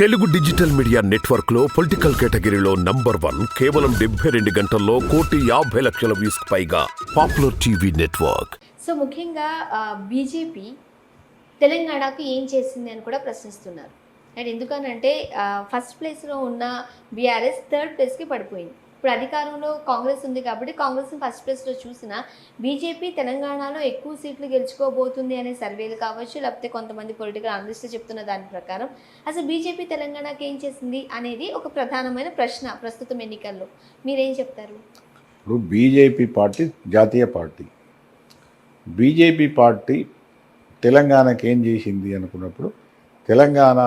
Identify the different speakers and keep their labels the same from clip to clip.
Speaker 1: Telugu digital media నెట్వర్క్లో political కేటగిరీలో number one కేవలం డెబ్బై రెండు గంటల్లో కోటి యాభై లక్షల వ్యూస్ పైగా పాపులర్ టీవీ నెట్వర్క్.
Speaker 2: సో ముఖ్యంగా బీజేపీ తెలంగాణకు ఏం చేసింది అని కూడా ప్రశ్నిస్తున్నారు. అండ్ ఎందుకనంటే ఫస్ట్ ప్లేస్లో ఉన్న బీఆర్ఎస్ థర్డ్ ప్లేస్కి పడిపోయింది. ఇప్పుడు అధికారంలో కాంగ్రెస్ ఉంది కాబట్టి కాంగ్రెస్ని ఫస్ట్ ప్లేస్లో చూసిన బీజేపీ తెలంగాణలో ఎక్కువ సీట్లు గెలుచుకోబోతుంది అనే సర్వేలు కావచ్చు లేకపోతే కొంతమంది పొలిటికల్ అనలిస్టులు చెప్తున్న దాని ప్రకారం. అసలు బీజేపీ తెలంగాణకి ఏం చేసింది అనేది ఒక ప్రధానమైన ప్రశ్న ప్రస్తుతం ఎన్నికల్లో. మీరేం చెప్తారు?
Speaker 3: ఇప్పుడు బీజేపీ పార్టీ జాతీయ పార్టీ. బీజేపీ పార్టీ తెలంగాణకి ఏం చేసింది అనుకున్నప్పుడు తెలంగాణ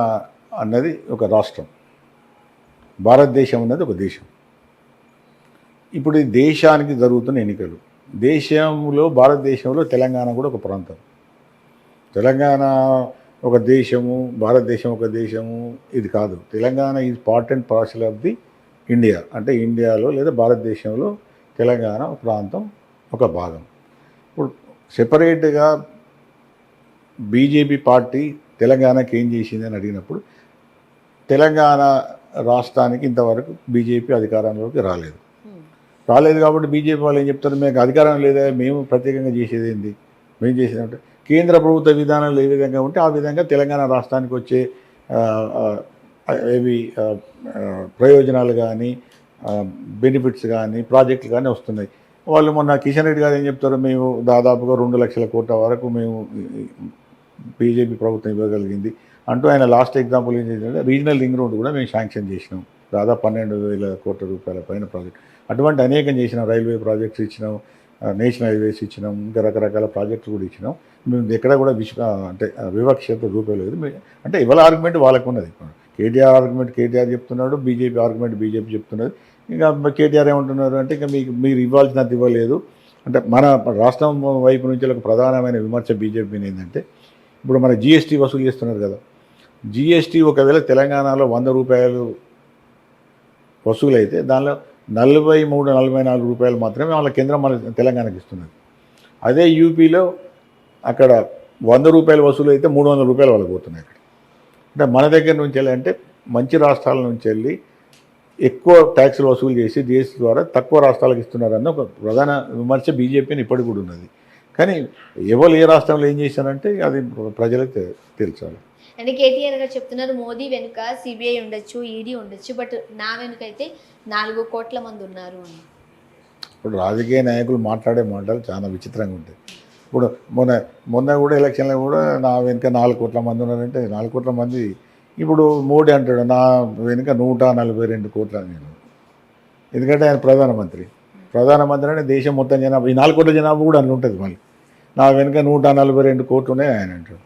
Speaker 3: అన్నది ఒక రాష్ట్రం. భారతదేశం అన్నది ఒక దేశం. ఇప్పుడు ఈ దేశానికి జరుగుతున్న ఎన్నికలు. దేశంలో భారతదేశంలో తెలంగాణ కూడా ఒక ప్రాంతం. తెలంగాణ ఒక దేశము భారతదేశం ఒక దేశము ఇది కాదు. Telangana is part and parcel of the India అంటే ఇండియాలో లేదా భారతదేశంలో తెలంగాణ ఒక ప్రాంతం ఒక భాగం. ఇప్పుడు సెపరేట్గా బీజేపీ పార్టీ తెలంగాణకి ఏం చేసింది అని అడిగినప్పుడు తెలంగాణ రాష్ట్రానికి ఇంతవరకు బీజేపీ అధికారంలోకి రాలేదు. రాలేదు కాబట్టి బీజేపీ వాళ్ళు ఏం చెప్తారు? మీకు అధికారం లేదా మేము ప్రత్యేకంగా చేసేది ఏంది? మేము చేసేది అంటే కేంద్ర ప్రభుత్వ విధానాలు ఏ విధంగా ఉంటే ఆ విధంగా తెలంగాణ రాష్ట్రానికి వచ్చే ఏవి ప్రయోజనాలు కానీ బెనిఫిట్స్ కానీ ప్రాజెక్టులు కానీ వస్తున్నాయి. వాళ్ళు మొన్న కిషన్ రెడ్డి గారు ఏం చెప్తారు? మేము దాదాపుగా రెండు లక్షల కోట్ల వరకు మేము బీజేపీ ప్రభుత్వం ఇవ్వగలిగింది. అంటూ ఆయన లాస్ట్ ఎగ్జాంపుల్ ఏం చేసిందంటే రీజనల్ రింగ్ రోడ్ కూడా మేము శాంక్షన్ చేసినాం. దాదాపు పన్నెండు వేల కోట్ల రూపాయల పైన ప్రాజెక్ట్. అటువంటి అనేకం చేసినాం రైల్వే ప్రాజెక్ట్స్ ఇచ్చినాం నేషనల్ హైవేస్ ఇచ్చినాం ఇంకా రకరకాల ప్రాజెక్టులు కూడా ఇచ్చినాం. మేము ఎక్కడ కూడా విశ్వ అంటే వివక్షత రూపలేదు అంటే ఇవాళ ఆర్గ్యుమెంట్ వాళ్ళకు ఉన్నది. కేటీఆర్ ఆర్గ్యుమెంట్ కేటీఆర్ చెప్తున్నాడు బీజేపీ ఆర్గ్యుమెంట్ బీజేపీ చెప్తున్నది. ఇంకా కేటీఆర్ ఏమంటున్నారు అంటే ఇంకా మీకు మీరు ఇవ్వాల్సినంత ఇవ్వలేదు. అంటే మన రాష్ట్రం వైపు నుంచి ఒక ప్రధానమైన విమర్శ బీజేపీని ఏంటంటే ఇప్పుడు మన జిఎస్టీ వసూలు చేస్తున్నారు కదా. జిఎస్టీ ఒకవేళ తెలంగాణలో వంద రూపాయలు వసూలు అయితే దానిలో నలభై మూడు నలభై నాలుగు రూపాయలు మాత్రమే వాళ్ళ కేంద్రం మన తెలంగాణకి ఇస్తున్నది. అదే యూపీలో అక్కడ వంద రూపాయలు వసూలు అయితే మూడు వందల రూపాయలు వాళ్ళకి పోతున్నాయి అక్కడ. అంటే మన దగ్గర నుంచి వెళ్ళి అంటే మంచి రాష్ట్రాల నుంచి వెళ్ళి ఎక్కువ ట్యాక్సులు వసూలు చేసి జిఎస్టీ ద్వారా తక్కువ రాష్ట్రాలకు ఇస్తున్నారన్న ఒక ప్రధాన విమర్శ బీజేపీని ఇప్పటికి కూడా ఉన్నది. కానీ ఎవరు ఏ రాష్ట్రంలో ఏం చేశారంటే అది ప్రజలకు తె- తెలుసాలి
Speaker 2: అంటే కేటీఆర్ గారు చెప్తున్నారు మోదీ వెనుక సిబిఐ ఉండొచ్చు ఈడీ ఉండొచ్చు బట్ నా వెనుక అయితే నాలుగు కోట్ల మంది ఉన్నారు అని.
Speaker 3: ఇప్పుడు రాజకీయ నాయకులు మాట్లాడే మాటలు చాలా విచిత్రంగా ఉంటాయి. ఇప్పుడు మొన్న మొన్న కూడా ఎలక్షన్లో కూడా నా వెనుక నాలుగు కోట్ల మంది ఉన్నారంటే నాలుగు కోట్ల మంది ఇప్పుడు మోడీ అంటాడు నా వెనుక నూట నలభై రెండు కోట్ల నేను. ఎందుకంటే ఆయన ప్రధానమంత్రి. ప్రధానమంత్రి అంటే దేశం మొత్తం జనాభా ఈ నాలుగు కోట్ల జనాభా కూడా అందులో ఉంటుంది మళ్ళీ. నా వెనుక నూట నలభై రెండు కోట్లు ఉన్నాయి ఆయన అంటాడు.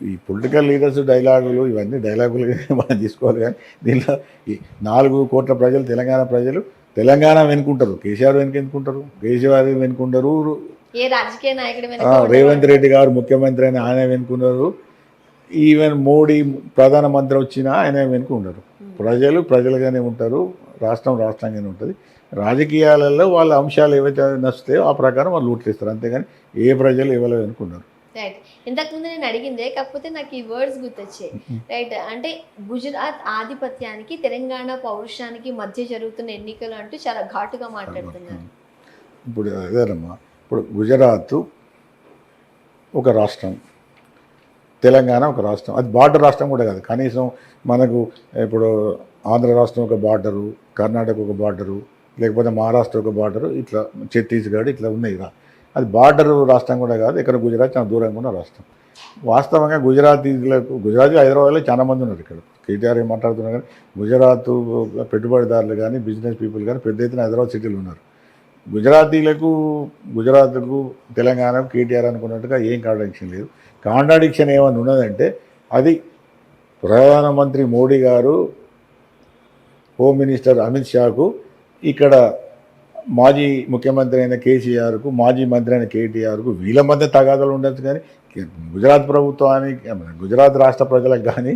Speaker 3: ఈ పొలిటికల్ లీడర్స్ డైలాగులు ఇవన్నీ డైలాగులు మనం తీసుకోవాలి కానీ దీనిలో ఈ నాలుగు కోట్ల ప్రజలు తెలంగాణ ప్రజలు తెలంగాణ వెనుకుంటారు. కేసీఆర్ వెనుక వెనుకుంటారు. కేసీఆర్ వెనుకుంటారు?
Speaker 2: వెనుక
Speaker 3: రేవంత్ రెడ్డి గారు ముఖ్యమంత్రి అని ఆయన వెనుకున్నారు ఈవెన్ మోడీ ప్రధానమంత్రి వచ్చినా ఆయన వెనుకున్నారు ప్రజలు ప్రజలుగానే ఉంటారు. రాష్ట్రం రాష్ట్రంగానే ఉంటుంది. రాజకీయాలలో వాళ్ళ అంశాలు ఏవైతే నచ్చుతాయో ఆ ప్రకారం వాళ్ళు ఓట్లేస్తారు అంతేగాని ఏ ప్రజలు ఎవరు వెనుకున్నారు
Speaker 2: రైట్ ఇంతకుముందు నేను అడిగిందే కాకపోతే నాకు ఈ వర్డ్స్ గుర్తొచ్చాయి. రైట్ అంటే గుజరాత్ ఆధిపత్యానికి తెలంగాణ పౌరుషానికి మధ్య జరుగుతున్న ఎన్నికలు అంటూ చాలా ఘాటుగా మాట్లాడుతున్నారు.
Speaker 3: ఇప్పుడు అదేనమ్మా ఇప్పుడు గుజరాత్ ఒక రాష్ట్రం తెలంగాణ ఒక రాష్ట్రం. అది బార్డర్ రాష్ట్రం కూడా కాదు. కనీసం మనకు ఇప్పుడు ఆంధ్ర రాష్ట్రం ఒక బార్డరు కర్ణాటక ఒక బార్డరు లేకపోతే మహారాష్ట్ర ఒక బార్డరు ఇట్లా ఛత్తీస్గఢ్ ఇట్లా ఉన్నాయి రా. అది బార్డర్ రాష్ట్రం కూడా కాదు ఇక్కడ గుజరాత్ చాలా దూరంగా ఉన్న రాష్ట్రం. వాస్తవంగా గుజరాతీలకు గుజరాతీ హైదరాబాద్లో చాలా మంది ఉన్నారు ఇక్కడ. కేటీఆర్ ఏం మాట్లాడుతున్నారు కానీ గుజరాత్ పెట్టుబడిదారులు కానీ బిజినెస్ పీపుల్ కానీ పెద్ద ఎత్తున హైదరాబాద్ సిటీలో ఉన్నారు. గుజరాతీలకు గుజరాత్కు తెలంగాణకు కేటీఆర్ అనుకున్నట్టుగా ఏం కాంట్రాడిక్షన్ లేదు. కాంట్రాడిక్షన్ ఏమైనా ఉన్నదంటే అది ప్రధానమంత్రి మోడీ గారు హోమ్ మినిస్టర్ అమిత్ షాకు ఇక్కడ మాజీ ముఖ్యమంత్రి అయిన కేసీఆర్కు మాజీ మంత్రి అయిన కేటీఆర్కు వీళ్ళ మధ్య తగాదాలు ఉండొచ్చు కానీ గుజరాత్ ప్రభుత్వానికి గుజరాత్ రాష్ట్ర ప్రజలకు కానీ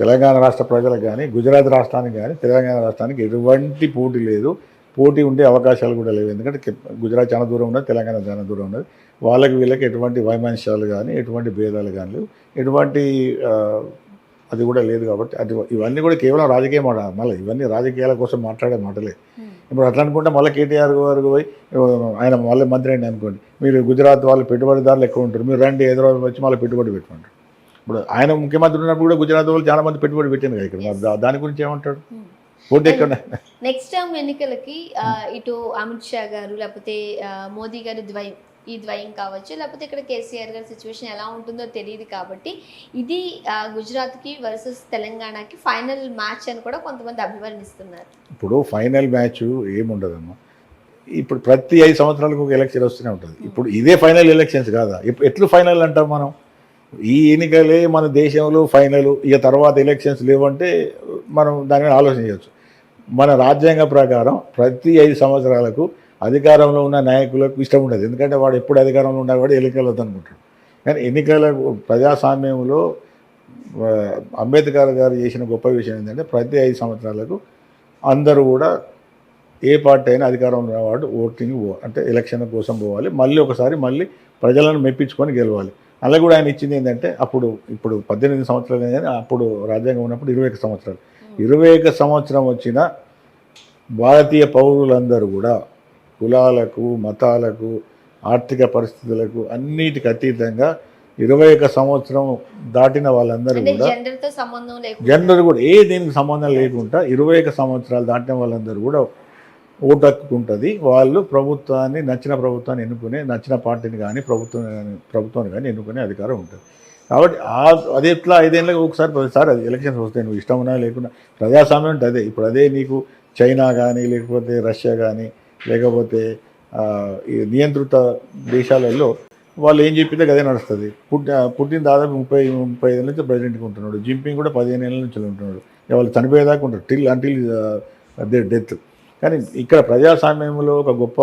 Speaker 3: తెలంగాణ రాష్ట్ర ప్రజలకు కానీ గుజరాత్ రాష్ట్రానికి కానీ తెలంగాణ రాష్ట్రానికి ఎటువంటి పోటీ లేదు. పోటీ ఉండే అవకాశాలు కూడా లేవు. ఎందుకంటే గుజరాత్ చాలా దూరం ఉన్నది తెలంగాణ చాలా దూరం ఉన్నది. వాళ్ళకి వీళ్ళకి ఎటువంటి వైమాంశాలు కానీ ఎటువంటి భేదాలు కానీ లేవు. ఎటువంటి అది కూడా లేదు కాబట్టి అది ఇవన్నీ కూడా కేవలం రాజకీయ మాట మళ్ళీ ఇవన్నీ రాజకీయాల కోసం మాట్లాడే మాటలే. ఇప్పుడు అట్లా అనుకుంటే మళ్ళీ కేటీఆర్ గారికి పోయి ఆయన మళ్ళీ మంత్రి అండి అనుకోండి. మీరు గుజరాత్ వాళ్ళు పెట్టుబడిదారులు ఎక్కువ ఉంటారు. మీరు రండి హైదరాబాద్ వచ్చి మళ్ళీ పెట్టుబడి పెట్టుకుంటారు ఇప్పుడు ఆయన ముఖ్యమంత్రి ఉన్నప్పుడు కూడా గుజరాత్ వాళ్ళు చాలా మంది పెట్టుబడి పెట్టింది కదా ఇక్కడ. దాని గురించి ఏమంటాడు?
Speaker 2: నెక్స్ట్ టర్మ్ ఎన్నికలకి ఇటు అమిత్ షా గారు లేకపోతే మోదీ గారి ద్వయం ఈ ద్వయం కావచ్చు లేకపోతే ఇక్కడ కేసీఆర్ గారి సిచ్యువేషన్ ఎలా ఉంటుందో తెలియదు కాబట్టి ఇది గుజరాత్కి వర్సెస్ తెలంగాణకి ఫైనల్ మ్యాచ్ అని కూడా కొంతమంది అభివర్ణిస్తున్నారు.
Speaker 3: ఇప్పుడు ఫైనల్ మ్యాచ్ ఏముండదమ్మా? ఇప్పుడు ప్రతి ఐదు సంవత్సరాలకు ఒక ఎలక్షన్ వస్తూనే ఉంటుంది. ఇప్పుడు ఇదే ఫైనల్ ఎలక్షన్స్ కాదా? ఎట్లు ఫైనల్ అంటాం మనం? ఈ ఎన్నికలే మన దేశంలో ఫైనల్ ఇక తర్వాత ఎలక్షన్స్ లేవంటే మనం దాని మీద ఆలోచన చేయొచ్చు. మన రాజ్యాంగ ప్రకారం ప్రతి ఐదు సంవత్సరాలకు అధికారంలో ఉన్న నాయకులకు ఇష్టం ఉండదు. ఎందుకంటే వాడు ఎప్పుడు అధికారంలో ఉన్నవాడు ఎన్నికలు అనుకుంటాడు. కానీ ఎన్నికల ప్రజాస్వామ్యంలో అంబేద్కర్ గారు చేసిన గొప్ప విషయం ఏంటంటే ప్రతి ఐదు సంవత్సరాలకు అందరూ కూడా ఏ పార్టీ అయినా అధికారంలో ఉన్నవాడు ఓటింగ్ అంటే ఎలక్షన్ కోసం పోవాలి. మళ్ళీ ఒకసారి మళ్ళీ ప్రజలను మెప్పించుకొని గెలవాలి. అలా కూడా ఆయన ఇచ్చింది ఏంటంటే అప్పుడు ఇప్పుడు పద్దెనిమిది సంవత్సరాలు కానీ అప్పుడు రాజ్యాంగం ఉన్నప్పుడు ఇరవై ఒక సంవత్సరాలు. ఇరవై ఒక సంవత్సరం వచ్చిన భారతీయ పౌరులందరూ కూడా కులాలకు మతాలకు ఆర్థిక పరిస్థితులకు అన్నిటికి అతీతంగా ఇరవై ఒక సంవత్సరం దాటిన వాళ్ళందరూ కూడా
Speaker 2: జెండర్
Speaker 3: కూడా ఏ దీనికి సంబంధం లేకుండా ఇరవై ఒక సంవత్సరాలు దాటిన వాళ్ళందరూ కూడా ఓటు హక్కు ఉంటుంది వాళ్ళు ప్రభుత్వాన్ని నచ్చిన ప్రభుత్వాన్ని ఎన్నుకునే నచ్చిన పార్టీని కానీ ప్రభుత్వం కానీ ప్రభుత్వాన్ని కానీ ఎన్నుకునే అధికారం ఉంటుంది. కాబట్టి ఆ అది ఎట్లా ఐదేళ్ళకి ఒకసారి పదిసారి అది ఎలక్షన్స్ వస్తాయి. నువ్వు ఇష్టం ఉన్నా లేకుండా ప్రజాస్వామ్యం అంటే అదే ఇప్పుడు అదే నీకు చైనా కానీ లేకపోతే రష్యా కానీ లేకపోతే ఈ నియంత్రిత దేశాలలో వాళ్ళు ఏం చెప్పితే అదే నడుస్తుంది. పుట్టి పుట్టిన దాదాపు ముప్పై ముప్పై ఐదు నుంచి ప్రెసిడెంట్గా ఉంటున్నాడు. జింపింగ్ కూడా పదిహేను ఏళ్ళ నుంచి ఉంటున్నాడు. వాళ్ళు చనిపోయేదాకా ఉంటారు. Till until the death. కానీ ఇక్కడ ప్రజాస్వామ్యంలో ఒక గొప్ప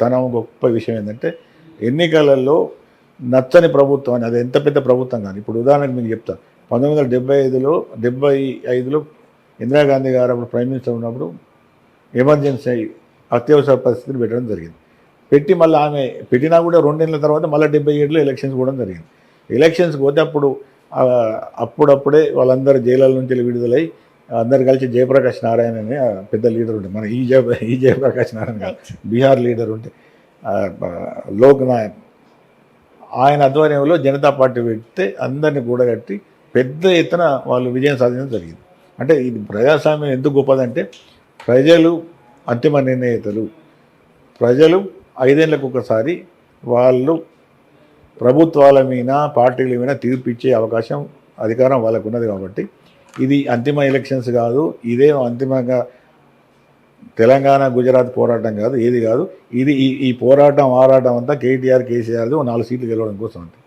Speaker 3: తనం గొప్ప విషయం ఏంటంటే ఎన్నికలలో నచ్చని ప్రభుత్వం అని అది ఎంత పెద్ద ప్రభుత్వం కానీ ఇప్పుడు ఉదాహరణకు మీకు చెప్తా. పంతొమ్మిది వందల డెబ్బై ఐదులో డెబ్బై ఐదులో ఇందిరాగాంధీ గారు అప్పుడు ప్రైమ్ మినిస్టర్ ఉన్నప్పుడు ఎమర్జెన్సీ అత్యవసర పరిస్థితిని పెట్టడం జరిగింది. పెట్టి మళ్ళీ ఆమె పెట్టినా కూడా రెండేళ్ళ తర్వాత మళ్ళీ డెబ్బై ఏడులో ఎలక్షన్స్ కూడా జరిగింది. ఎలక్షన్స్కి పోతే అప్పుడు అప్పుడప్పుడే వాళ్ళందరూ జైళ్ళ నుంచి వెళ్ళి విడుదలై అందరు కలిసి జయప్రకాష్ నారాయణ అనే పెద్ద లీడర్ ఉంటే మన ఈ జయ ఈ జయప్రకాష్ నారాయణ కాదు బీహార్ లీడర్ ఉంటే లోక్ నాయక్ ఆయన ఆధ్వర్యంలో జనతా పార్టీ పెడితే అందరిని కూడగట్టి పెద్ద ఎత్తున వాళ్ళు విజయం సాధించడం జరిగింది. అంటే ఇది ప్రజాస్వామ్యం ఎందుకు గొప్పదంటే ప్రజలు అంతిమ నిర్ణేతలు. ప్రజలు ఐదేళ్ళకు ఒకసారి వాళ్ళు ప్రభుత్వాల మీద పార్టీల మీద తీర్పిచ్చే అవకాశం అధికారం వాళ్ళకు ఉన్నది కాబట్టి ఇది అంతిమ ఎలక్షన్స్ కాదు ఇదే అంతిమంగా తెలంగాణ గుజరాత్ పోరాటం కాదు ఏది కాదు. ఇది ఈ ఈ పోరాటం ఆరాటం అంతా కేటీఆర్ కేసీఆర్ది నాలుగు సీట్లు గెలవడం కోసం అంతే.